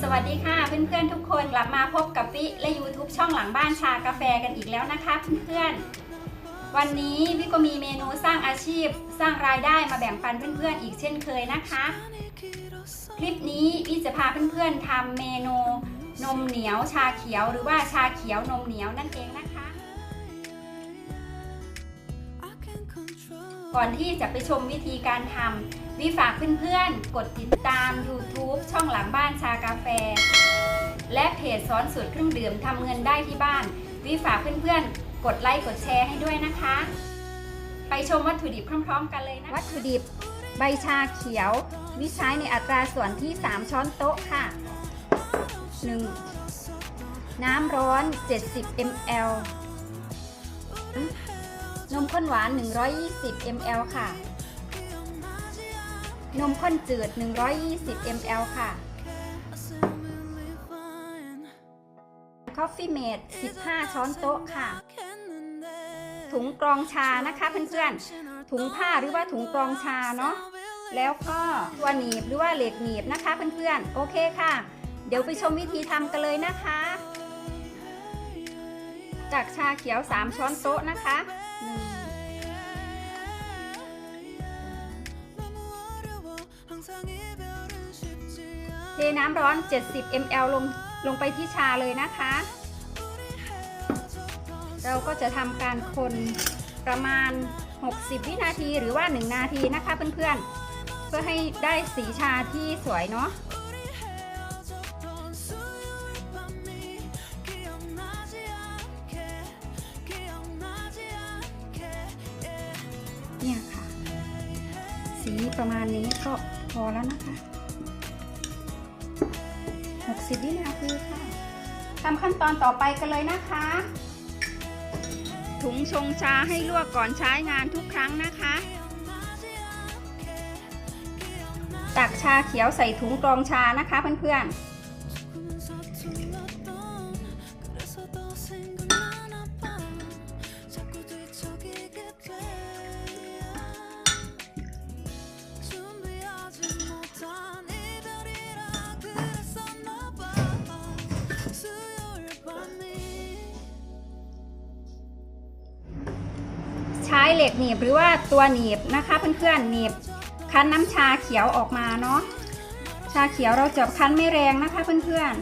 สวัสดีค่ะเพื่อนๆทุกคนกลับมาพบกับวิและ YouTube ช่องหลังบ้านชากาแฟกันอีกแล้วนะคะเพื่อนๆวันนี้วิก็มีเมนูสร้างอาชีพ สร้างรายได้มาแบ่งปันเพื่อนๆอีกเช่นเคยนะคะ คลิปนี้วิจะพาเพื่อนๆทำเมนูนมเหนียวชาเขียวหรือว่าชาเขียวนมเหนียวนั่นเองนะคะ ก่อนที่จะไปชมวิธีการทำวิฝากเพื่อนๆ กดติดตาม YouTube ช่องหลังบ้านชากาแฟ และเพจสอนสูตรเครื่องดื่มทำเงินได้ที่บ้าน วิฝากเพื่อนๆ กดไลค์กดแชร์ให้ด้วยนะคะ ไปชมวัตถุดิบพร้อม ๆ กันเลยนะวัตถุดิบ ใบชาเขียววิใช้ในอัตราส่วนที่ 3 ช้อนโต๊ะค่ะ 1. น้ำร้อน 70 ml นมข้นหวาน 120 ml ค่ะ นมข้นจืด 120 ml ค่ะ Coffee Mate 15 ช้อนโต๊ะค่ะ ถุงกรองชานะคะเพื่อนๆ ถุงผ้าหรือว่าถุงกรองชาเนาะ แล้วก็ตัวหนีบหรือว่าเหล็กหนีบนะคะเพื่อนๆ โอเคค่ะ เดี๋ยวไปชมวิธีทำกันเลยนะคะ จากชาเขียว 3 ช้อนโต๊ะนะคะ เทน้ำร้อน 70 ml ลงลงไปที่ชาเลยนะคะ เราก็จะทำการคนประมาณ 60 วินาทีหรือว่า 1 นาทีนะคะเพื่อนๆ เพื่อให้ได้สีชาที่สวยเนาะ พอแล้วนะคะ60วินาทีค่ะทำขั้นตอนต่อไปกันเลยนะคะ ถุงชงชาให้ลวกก่อนใช้งานทุกครั้งนะคะ ตักชาเขียวใส่ถุงกรองชานะคะเพื่อนๆ ช้เหล็กหนีบหรือว่าตัวหนีบนะคะเพื่อนๆหนีบคั้นน้ำชาเขียวออกมาเนาะชาเขียวเราจะคั้นไม่แรงนะคะเพื่อน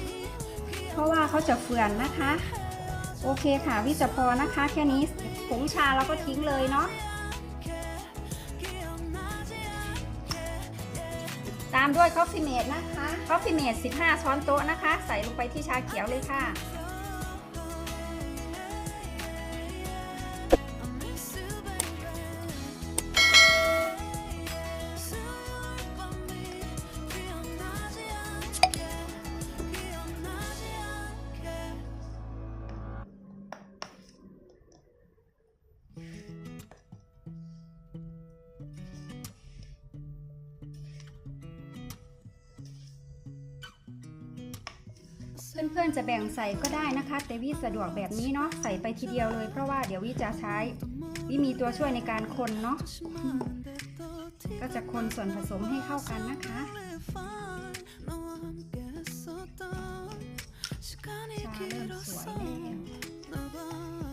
ๆ เพราะว่าเขาจะเฟื่อนนะคะ โอเคค่ะวิจะพอนะคะ แค่นี้ผงชาเราก็ทิ้งเลยเนาะตามด้วย Coffee Mate นะคะ Coffee Mate 15 ช้อนโต๊ะนะคะ ใส่ลงไปที่ชาเขียวเลยค่ะ เพื่อนๆจะแบ่งใส่ก็ได้นะคะ แต่วิสะดวกแบบนี้เนาะใส่ไปทีเดียวเลยเพราะว่าเดี๋ยววิจะใช้วิมีตัวช่วยในการคนเนาะก็จะคนส่วนผสมให้เข้ากันนะคะชาเริ่มสวย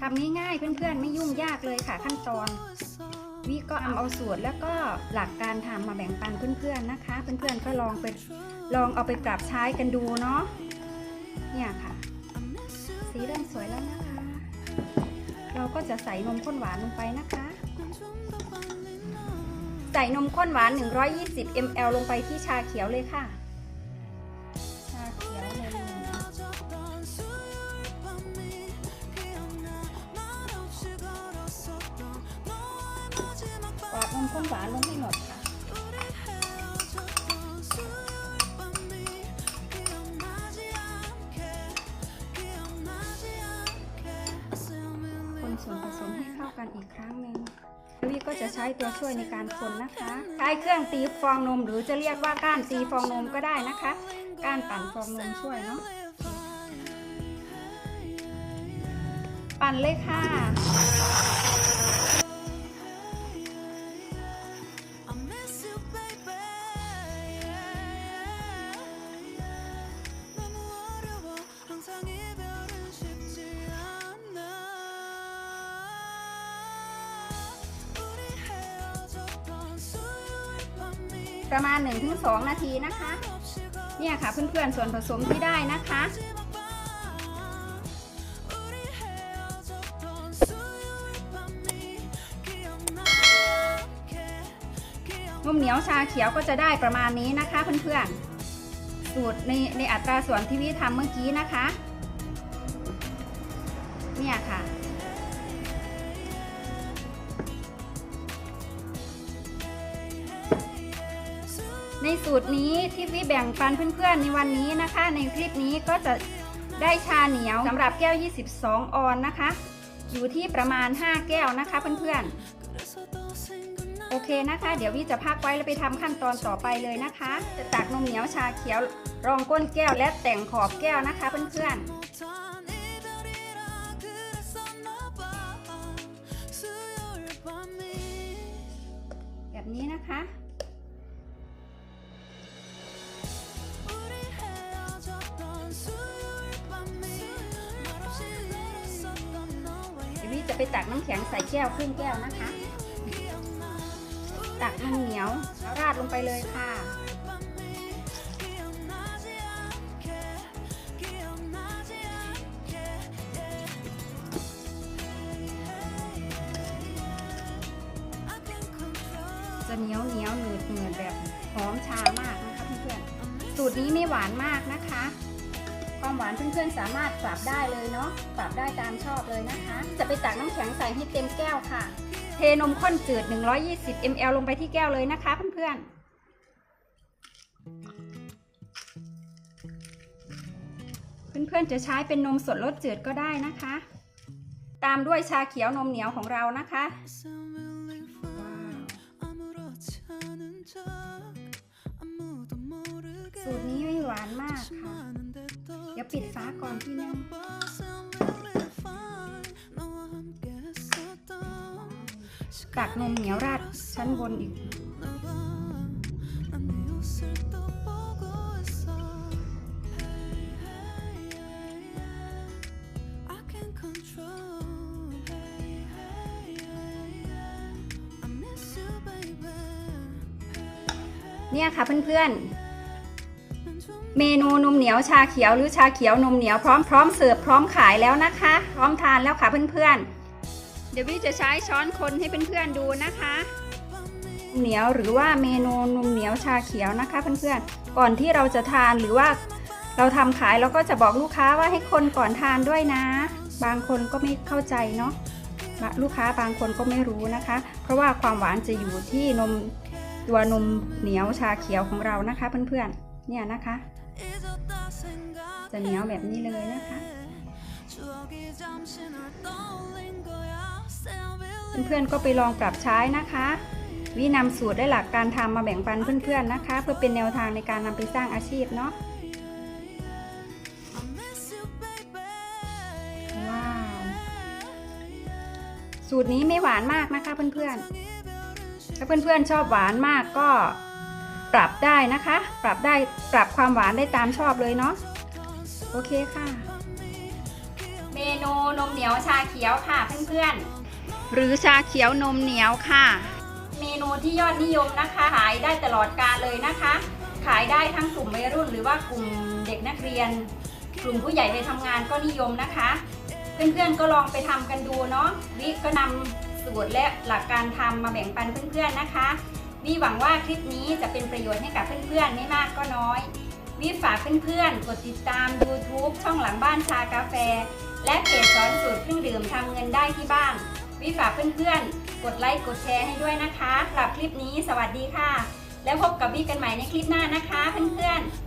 ทำง่ายๆเพื่อนๆ ไม่ยุ่งยากเลยค่ะขั้นตอน วิก็เอาเอาสูตรแล้วก็หลักการทำมาแบ่งปันเพื่อนๆนะคะ เพื่อนๆก็ลองไปลองเอาไปปรับใช้กันดูเนาะ เนี่ยค่ะ สีเริ่มสวยแล้วนะคะ เราก็จะใส่นมข้นหวานลงไปนะคะ ใส่นมข้นหวาน 120 ml ลงไปที่ชาเขียวเลยค่ะ ชาเขียวเลยปาดนมข้นหวานลงให้ ส่วนผสมให้เข้ากันอีกครั้งหนึ่งวิก็จะใช้ตัวช่วยในการคนนะคะ ใช้เครื่องตีฟองนม หรือจะเรียกว่าก้านตีฟองนมก็ได้นะคะ ก้านปั่นฟองนมช่วยเนาะปั่นเลยค่ะ ประมาณ 1-2 นาทีนะคะ เนี่ยค่ะเพื่อนๆส่วนผสมที่ได้นะคะ นมเหนียวชาเขียวก็จะได้ประมาณนี้นะคะเพื่อนๆ สูตรในในอัตราส่วนที่วิทำเมื่อกี้นะคะ เนี่ยค่ะ ในสูตรนี้ที่วิแบ่งปันเพื่อนๆในวันนี้นะคะ ในคลิปนี้ก็จะได้ชาเหนียวสำหรับแก้ว 22 ออนนะคะ อยู่ที่ประมาณ 5 แก้วนะคะเพื่อนๆ โอเคนะคะ เดี๋ยววิจะพักไว้แล้วไปทำขั้นตอนต่อไปเลยนะคะ จะตักนมเหนียวชาเขียวรองก้นแก้วและแต่งขอบแก้วนะคะเพื่อนๆ ไปตักน้ำแข็งใส่แก้วครึ่งแก้วนะคะ ตักนเหนียวแล้วราดลงไปเลยค่ะ จะเหนียวเหนียวหนืดหนืดแบบหอมชามากนะคะเพื่อนๆสูตรนี้ไม่หวานมากนะคะ ความหวานเพื่อนๆสามารถปรับได้เลยเนาะปรับได้ตามชอบเลยนะคะ จะไปตักน้ำแข็งใส่ให้เต็มแก้วค่ะ เทนมข้นจืด 120 ml ลงไปที่แก้วเลยนะคะเพื่อนๆเพื่อนๆจะใช้เป็นนมสดรสจืดก็ได้นะคะ ตามด้วยชาเขียวนมเหนียวของเรานะคะ สูตรนี้ไม่หวานมากค่ะ ดี๋ยวปิดฝาก่อนที่นึงตักนมเหนียวราดชั้นบนอีก เนี่ยค่ะเพื่อนๆ เมนูนมเหนียวชาเขียวหรือชาเขียวนมเหนียวพร้อมพร้อมเสิร์ฟพร้อมขายแล้วนะคะ พร้อมทานแล้วค่ะเพื่อนๆ เดี๋ยววิจะใช้ช้อนคนให้เพื่อนๆดูนะคะนมเหนียวหรือว่าเมนูนมเหนียวชาเขียวนะคะเพื่อนๆก่อนที่เราจะทานหรือว่าเราทำขายเราก็จะบอกลูกค้าว่าให้คนก่อนทานด้วยนะ บางคนก็ไม่เข้าใจเนาะลูกค้าบางคนก็ไม่รู้นะคะ เพราะว่าความหวานจะอยู่ที่นมตัวนมเหนียวชาเขียวของเรานะคะเพื่อนๆเนี่ยนะคะ จะเหนียวแบบนี้เลยนะคะเพื่อนๆก็ไปลองปรับใช้นะคะวินำสูตรและหลักการทำมาแบ่งปันเพื่อนๆนะคะ เพื่อเป็นแนวทางในการนำไปสร้างอาชีพเนาะว้าว สูตรนี้ไม่หวานมากนะคะเพื่อนๆถ้าเพื่อนๆชอบหวานมากก็ ปรับได้นะคะ ปรับได้ปรับความหวานได้ตามชอบเลยเนาะโอเคค่ะ เมนูนมเหนียวชาเขียวค่ะเพื่อนๆ หรือชาเขียวนมเหนียวค่ะ เมนูที่ยอดนิยมนะคะ ขายได้ตลอดกาลเลยนะคะ ขายได้ทั้งกลุ่มวัยรุ่น หรือว่ากลุ่มเด็กนักเรียน กลุ่มผู้ใหญ่ไปทำงานก็นิยมนะคะ เพื่อนๆก็ลองไปทำกันดูเนาะวิก็นำสูตรและหลักการทำมาแบ่งปันเพื่อนๆนะคะ วิหวังว่าคลิปนี้จะเป็นประโยชน์ให้กับเพื่อนๆ ไม่มากก็น้อย วิฝากเพื่อนๆ กดติดตาม YouTube ช่องหลังบ้านชากาแฟ และเพจสอนสูตรเครื่องดื่มทำเงินได้ที่บ้าน วิฝากเพื่อนๆ กดไลค์กดแชร์ให้ด้วยนะคะสำหรับคลิปนี้สวัสดีค่ะ แล้วพบกับวิกันใหม่ในคลิปหน้านะคะเพื่อนๆ